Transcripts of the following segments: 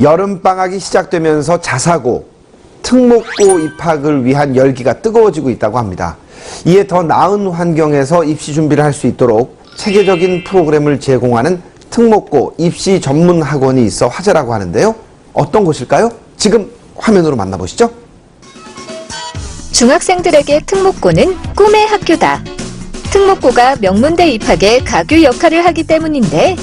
여름방학이 시작되면서 자사고, 특목고 입학을 위한 열기가 뜨거워지고 있다고 합니다. 이에 더 나은 환경에서 입시 준비를 할 수 있도록 체계적인 프로그램을 제공하는 특목고 입시 전문 학원이 있어 화제라고 하는데요. 어떤 곳일까요? 지금 화면으로 만나보시죠. 중학생들에게 특목고는 꿈의 학교다. 특목고가 명문대 입학의 가교 역할을 하기 때문인데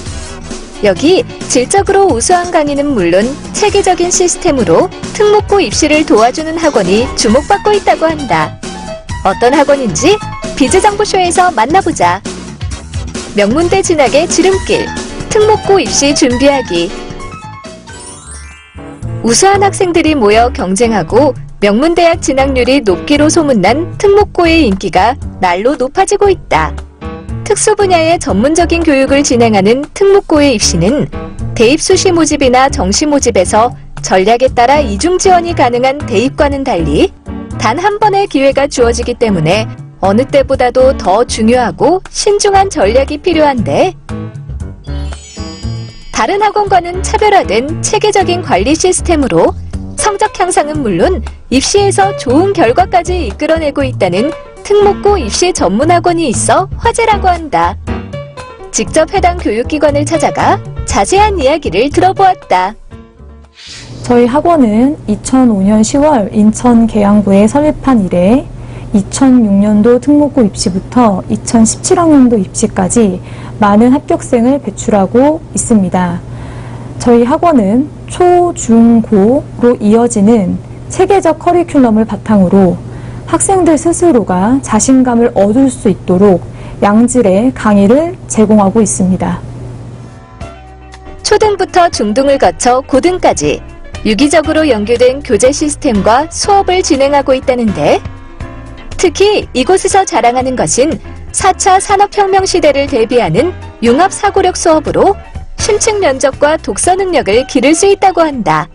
여기 질적으로 우수한 강의는 물론 체계적인 시스템으로 특목고 입시를 도와주는 학원이 주목받고 있다고 한다. 어떤 학원인지 비즈정보쇼에서 만나보자. 명문대 진학의 지름길, 특목고 입시 준비하기. 우수한 학생들이 모여 경쟁하고 명문대학 진학률이 높기로 소문난 특목고의 인기가 날로 높아지고 있다. 특수 분야의 전문적인 교육을 진행하는 특목고의 입시는 대입 수시 모집이나 정시 모집에서 전략에 따라 이중 지원이 가능한 대입과는 달리 단 한 번의 기회가 주어지기 때문에 어느 때보다도 더 중요하고 신중한 전략이 필요한데 다른 학원과는 차별화된 체계적인 관리 시스템으로 성적 향상은 물론 입시에서 좋은 결과까지 이끌어내고 있다는 특목고 입시 전문 학원이 있어 화제라고 한다. 직접 해당 교육기관을 찾아가 자세한 이야기를 들어보았다. 저희 학원은 2005년 10월 인천 계양구에 설립한 이래 2006년도 특목고 입시부터 2017학년도 입시까지 많은 합격생을 배출하고 있습니다. 저희 학원은 초, 중, 고로 이어지는 체계적 커리큘럼을 바탕으로 학생들 스스로가 자신감을 얻을 수 있도록 양질의 강의를 제공하고 있습니다. 초등부터 중등을 거쳐 고등까지 유기적으로 연계된 교재 시스템과 수업을 진행하고 있다는데 특히 이곳에서 자랑하는 것은 4차 산업혁명 시대를 대비하는 융합 사고력 수업으로 심층 면접과 독서 능력을 기를 수 있다고 한다.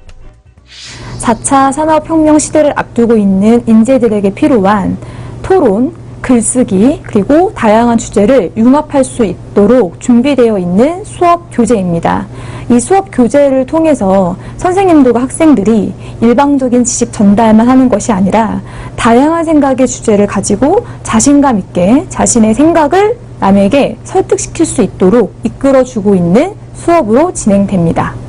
4차 산업혁명 시대를 앞두고 있는 인재들에게 필요한 토론, 글쓰기, 그리고 다양한 주제를 융합할 수 있도록 준비되어 있는 수업 교재입니다. 이 수업 교재를 통해서 선생님들과 학생들이 일방적인 지식 전달만 하는 것이 아니라 다양한 생각의 주제를 가지고 자신감 있게 자신의 생각을 남에게 설득시킬 수 있도록 이끌어주고 있는 수업으로 진행됩니다.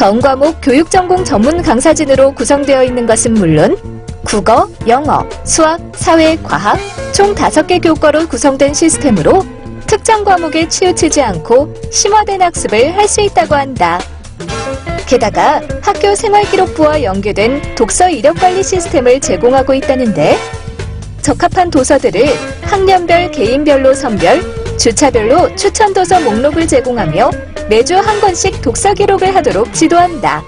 전 과목 교육 전공 전문 강사진으로 구성되어 있는 것은 물론 국어, 영어, 수학, 사회, 과학 총 5개 교과로 구성된 시스템으로 특정 과목에 치우치지 않고 심화된 학습을 할 수 있다고 한다. 게다가 학교 생활기록부와 연계된 독서 이력 관리 시스템을 제공하고 있다는데 적합한 도서들을 학년별, 개인별로 선별, 주차별로 추천 도서 목록을 제공하며 매주 한 권씩 독서 기록을 하도록 지도한다.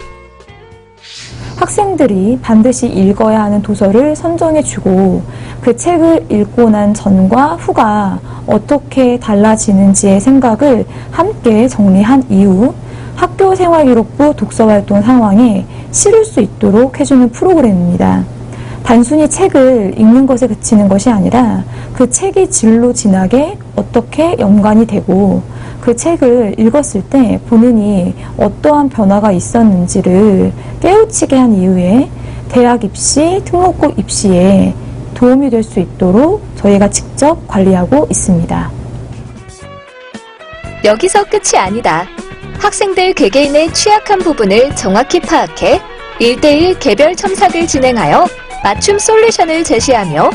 학생들이 반드시 읽어야 하는 도서를 선정해주고 그 책을 읽고 난 전과 후가 어떻게 달라지는지의 생각을 함께 정리한 이후 학교 생활기록부 독서활동 상황에 실을 수 있도록 해주는 프로그램입니다. 단순히 책을 읽는 것에 그치는 것이 아니라 그 책이 진로 진학에 어떻게 연관이 되고 그 책을 읽었을 때 본인이 어떠한 변화가 있었는지를 깨우치게 한 이후에 대학 입시, 특목고 입시에 도움이 될 수 있도록 저희가 직접 관리하고 있습니다. 여기서 끝이 아니다. 학생들 개개인의 취약한 부분을 정확히 파악해 1대1 개별 첨삭을 진행하여 맞춤 솔루션을 제시하며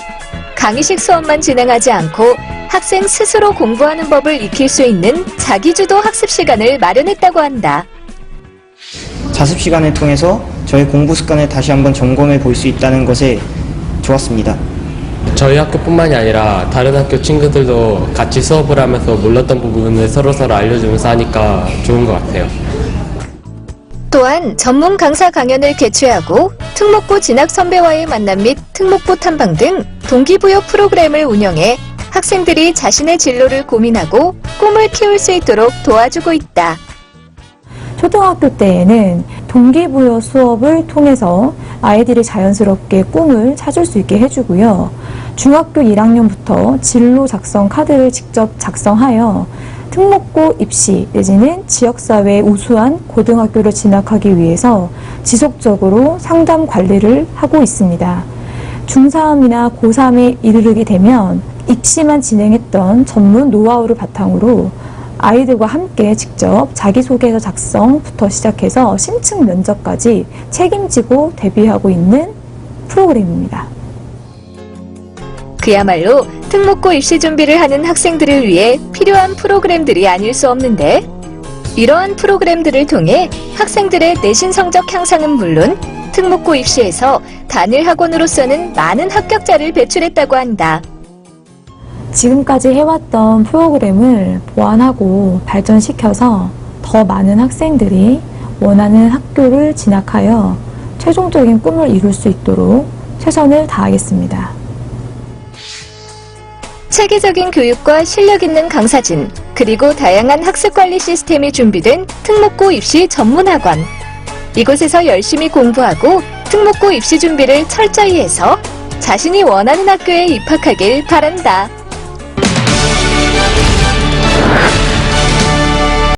강의식 수업만 진행하지 않고 학생 스스로 공부하는 법을 익힐 수 있는 자기주도 학습 시간을 마련했다고 한다. 자습 시간을 통해서 저의 공부 습관을 다시 한번 점검해 볼 수 있다는 것에 좋았습니다. 저희 학교뿐만이 아니라 다른 학교 친구들도 같이 수업을 하면서 몰랐던 부분을 서로서로 알려주면서 하니까 좋은 것 같아요. 또한 전문 강사 강연을 개최하고 특목고 진학 선배와의 만남 및 특목고 탐방 등 동기부여 프로그램을 운영해 학생들이 자신의 진로를 고민하고 꿈을 키울 수 있도록 도와주고 있다. 초등학교 때에는 동기부여 수업을 통해서 아이들이 자연스럽게 꿈을 찾을 수 있게 해주고요. 중학교 1학년부터 진로 작성 카드를 직접 작성하여 특목고 입시 내지는 지역사회 우수한 고등학교를 진학하기 위해서 지속적으로 상담 관리를 하고 있습니다. 중3이나 고3에 이르르게 되면 입시만 진행했던 전문 노하우를 바탕으로 아이들과 함께 직접 자기소개서 작성부터 시작해서 심층 면접까지 책임지고 대비하고 있는 프로그램입니다. 그야말로 특목고 입시 준비를 하는 학생들을 위해 필요한 프로그램들이 아닐 수 없는데 이러한 프로그램들을 통해 학생들의 내신 성적 향상은 물론 특목고 입시에서 단일 학원으로서는 많은 합격자를 배출했다고 한다. 지금까지 해왔던 프로그램을 보완하고 발전시켜서 더 많은 학생들이 원하는 학교를 진학하여 최종적인 꿈을 이룰 수 있도록 최선을 다하겠습니다. 체계적인 교육과 실력 있는 강사진, 그리고 다양한 학습 관리 시스템이 준비된 특목고 입시 전문 학원. 이곳에서 열심히 공부하고 특목고 입시 준비를 철저히 해서 자신이 원하는 학교에 입학하길 바란다.